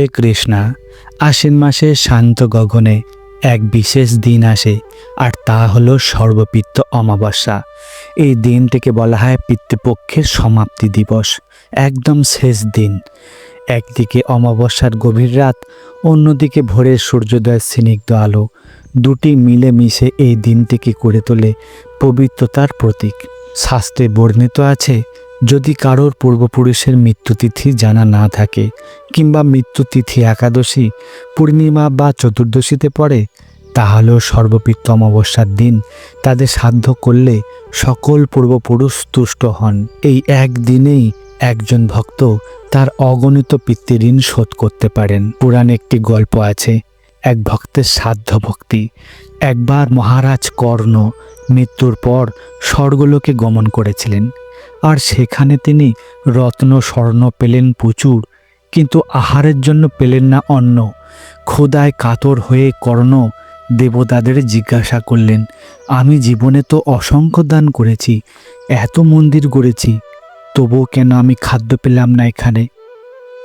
হে কৃষ্ণা, আশ্বিন মাসে শান্ত গগনে এক বিশেষ দিন আসে, আর তা হলো সর্বপিত্ত অমাবস্যা। এই দিনটিকে বলা হয় পিতৃপক্ষের সমাপ্তি দিবস, একদম শেষ দিন। একদিকে অমাবস্যার গভীর রাত, অন্যদিকে ভোরের সূর্যোদয়ের স্নিগ্ধ আলো। দুটি মিলে মিশে এই দিনটিকে করে তোলে পবিত্রতার প্রতীক। শাস্ত্রে বর্ণিত আছে যদি কারোর পূর্বপুরুষের মৃত্যুতিথি জানা না থাকে কিংবা মৃত্যুতিথি একাদশী, পূর্ণিমা বা চতুর্দশীতে পড়ে, তাহলেও সর্বপিত্ত অমাবস্যার দিন তাদের সাধ্য করলে সকল পূর্বপুরুষ তুষ্ট হন। এই একদিনেই একজন ভক্ত তার অগণিত পিতৃঋণ শোধ করতে পারেন। পুরাণে একটি গল্প আছে, এক ভক্তের সাধ্য ভক্তি। একবার মহারাজ কর্ণ মৃত্যুর পর স্বর্গলোকে গমন করেছিলেন। আর সেখানে তিনি রত্ন, স্বর্ণ পেলেন প্রচুর, কিন্তু আহারের জন্য পেলেন না অন্ন। ক্ষুদায় কাতর হয়ে কর্ণ দেবতাদের জিজ্ঞাসা করলেন, আমি জীবনে তো অসংখ্য দান করেছি, এত মন্দির গড়েছি, তবুও কেন আমি খাদ্য পেলাম না এখানে?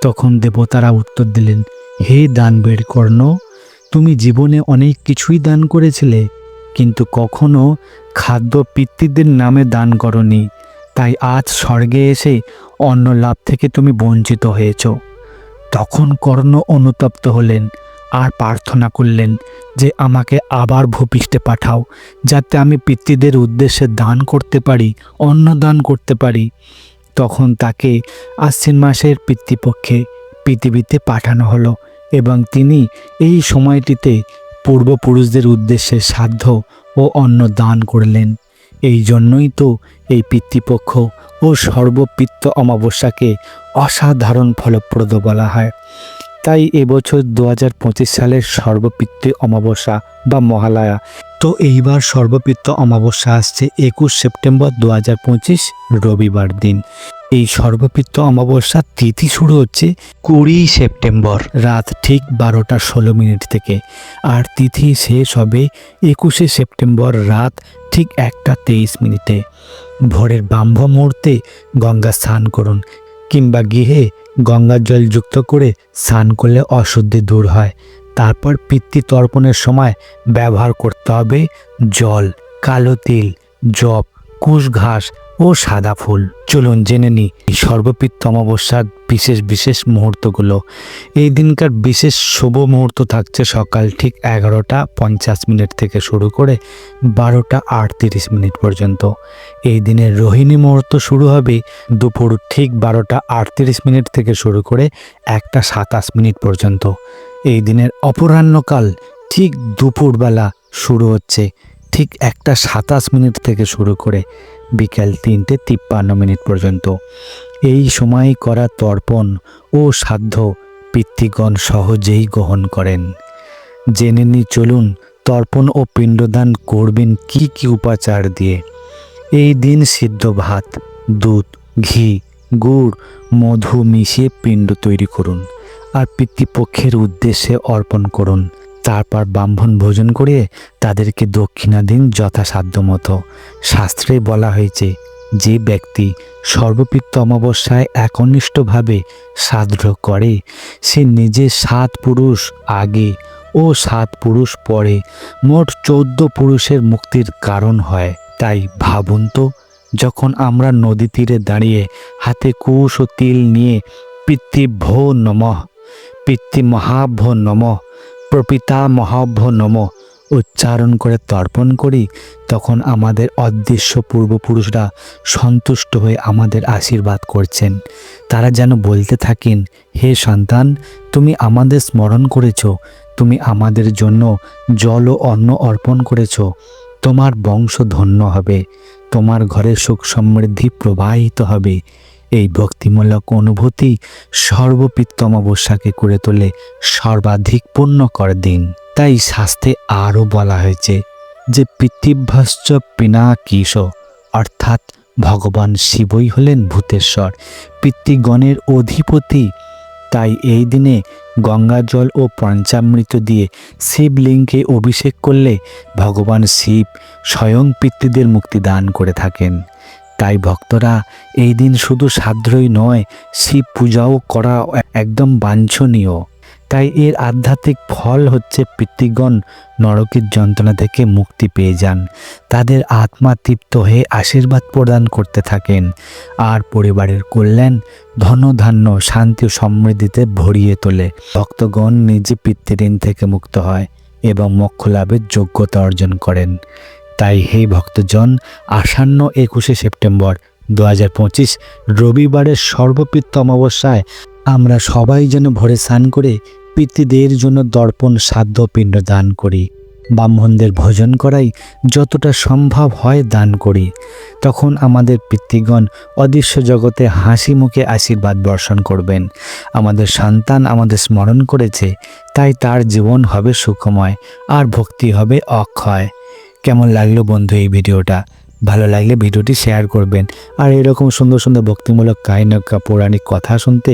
তখন দেবতারা উত্তর দিলেন, হে দানবের কর্ণ, তুমি জীবনে অনেক কিছুই দান করেছিলে, কিন্তু কখনো খাদ্য পিতৃদের নামে দান করনি। তাই আজ স্বর্গে এসে অন্ন লাভ থেকে তুমি বঞ্চিত হয়েছ। তখন কর্ণ অনুতপ্ত হলেন আর প্রার্থনা করলেন যে আমাকে আবার ভূপৃষ্ঠে পাঠাও, যাতে আমি পিতৃদের উদ্দেশ্যে দান করতে পারি অন্ন দান করতে পারি। তখন তাকে আশ্বিন মাসের পিতৃপক্ষে পৃথিবীতে পাঠানো হলো এবং তিনি এই সময়টিতে পূর্বপুরুষদের উদ্দেশ্যে সাধ্য ও অন্ন দান করলেন। এই জন্যই তো এই পিতৃপক্ষ ও সর্বপিত্ত অমাবস্যাকে অসাধারণ ফলপ্রদ বলা হয়। তাই এবছর দু হাজার পঁচিশ সালের সর্বপিত্ত অমাবস্যা বা মহালয়া। তো এইবার সর্বপিত্ত অমাবস্যা আসছে একুশ সেপ্টেম্বর দু হাজার পঁচিশ রবিবার দিন। এই সর্বপিত্ত অমাবস্যার তিথি শুরু হচ্ছে কুড়ি সেপ্টেম্বর রাত ঠিক বারোটা ষোলো মিনিট থেকে। আর তিথি শেষ হবে একুশে সেপ্টেম্বর রাত ঠিক একটা তেইশ মিনিটে ভোরের বাম্ভ মুহূর্তে গঙ্গা স্নান করুন কিংবা গৃহে গঙ্গার জল যুক্ত করে স্নান করলে অশুদ্ধি দূর হয়। তারপর পিতৃতর্পণের সময় ব্যবহার করতে হবে জল, কালো তিল, জব কুশ ঘাস ও সাদা ফুল। চলুন জেনে নিই এই সর্বপিত্ত অমাবস্যার বিশেষ বিশেষ মুহূর্তগুলো। এই দিনকার বিশেষ শুভ মুহূর্ত থাকছে সকাল ঠিক এগারোটা পঞ্চাশ মিনিট থেকে শুরু করে বারোটা আটত্রিশ মিনিট পর্যন্ত। এই দিনের রোহিণী মুহূর্ত শুরু হবে দুপুর ঠিক বারোটা আটত্রিশ মিনিট থেকে শুরু করে একটা সাতাশ মিনিট পর্যন্ত। এই দিনের অপরাহ্নকাল ঠিক দুপুরবেলা শুরু হচ্ছে। ঠিক একটা সাতাশ মিনিট থেকে শুরু করে বিকেল তিনটে তিপ্পান্ন মিনিট পর্যন্ত। এই সময় করা তর্পণ ও সাধ্য পিতৃগণ সহজেই গ্রহণ করেন। জেনে নি চলুন তর্পণ ও পিণ্ডদান করবেন কি কি উপাচার দিয়ে। এই দিন সিদ্ধ ভাত, দুধ, ঘি, গুড়, মধু মিশিয়ে পিণ্ড তৈরি করুন। আর পিতৃপক্ষের উদ্দেশ্যে অর্পণ করুন। তারপর ব্রাহ্মণ ভোজন করে তাদেরকে দক্ষিণা দিন যথাসাধ্য মতো শাস্ত্রে বলা হয়েছে, যে ব্যক্তি সর্বপিত্ত অমাবস্যায় একনিষ্ঠভাবে সাধ্য করে, সে নিজে সাত পুরুষ আগে ও সাত পুরুষ পরে মোট চৌদ্দ পুরুষের মুক্তির কারণ হয়। তাই ভাবুন তো, যখন আমরা নদী তীরে দাঁড়িয়ে হাতে কুশ ও তিল নিয়ে পিতৃভো নমঃ, পিতৃমহাভ্য নমঃ প্রপিতা মহাভ্য নম উচ্চারণ করে তর্পণ করি, তখন আমাদের অদৃশ্য পূর্বপুরুষরা সন্তুষ্ট হয়ে আমাদের আশীর্বাদ করছেন। তারা যেন বলতে থাকেন, হে সন্তান, তুমি আমাদের স্মরণ করেছ, তুমি আমাদের জন্য জল ও অন্ন অর্পণ করেছ, তোমার বংশ ধন্য হবে, তোমার ঘরে সুখ সমৃদ্ধি প্রবাহিত হবে এই ভক্তিমূলক অনুভূতি সর্বপিত্ত অমাবস্যাকে করে তোলে সর্বাধিক পুণ্যকর দিন। তাই শাস্ত্রে আরও বলা হয়েছে যে পিতৃভ্যশ্চ পিনাকিশ, অর্থাৎ ভগবান শিবই হলেন ভূতেশ্বর, পিতৃগণের অধিপতি। তাই এই দিনে গঙ্গা জল ও পঞ্চামৃত দিয়ে শিবলিঙ্গে অভিষেক করলে ভগবান শিব স্বয়ং পিতৃদের মুক্তি দান করে থাকেন। তাই ভক্তরা এই দিন শুধু সাধ্যই নয় শিব পূজাও করা একদম বাঞ্ছনীয়। তাই এর আধ্যাত্মিক ফল হচ্ছে পিতৃগণ নরকের যন্ত্রণা থেকে মুক্তি পেয়ে যান। তাদের আত্মা তৃপ্ত হয়ে আশীর্বাদ প্রদান করতে থাকেন। আর পরিবারের কল্যাণ, ধনধান্য, শান্তি ও সমৃদ্ধিতে ভরিয়ে তোলে। ভক্তগণ নিজে পিতৃঋণ থেকে মুক্ত হয় এবং মোক্ষ লাভের যোগ্যতা অর্জন করেন। তাই হে ভক্তজন, আসন্ন একুশে সেপ্টেম্বর দু হাজার পঁচিশ রবিবারের সর্বপিত্ত অমাবস্যায় আমরা সবাই যেন ভোরে স্নান করে পিতৃদের জন্য দর্পণ, সাধ্য, পিণ্ড দান করি। ব্রাহ্মণদের ভোজন করাই যতটা সম্ভব হয় দান করি। তখন আমাদের পিতৃগণ অদৃশ্য জগতে হাসি মুখে আশীর্বাদ বর্ষণ করবেন। আমাদের সন্তান আমাদের স্মরণ করেছে, তাই তার জীবন হবে সুখময়, আর ভক্তি হবে অক্ষয়। কেমন লাগল বন্ধু এই ভিডিওটা? ভালো লাগলে ভিডিওটি শেয়ার করবেন। আর এরকম সুন্দর সুন্দর ভক্তিমূলক কাহিনী পৌরাণিক কথা শুনতে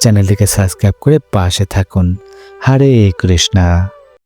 চ্যানেলটিকে সাবস্ক্রাইব করে পাশে থাকুন। হরে কৃষ্ণা।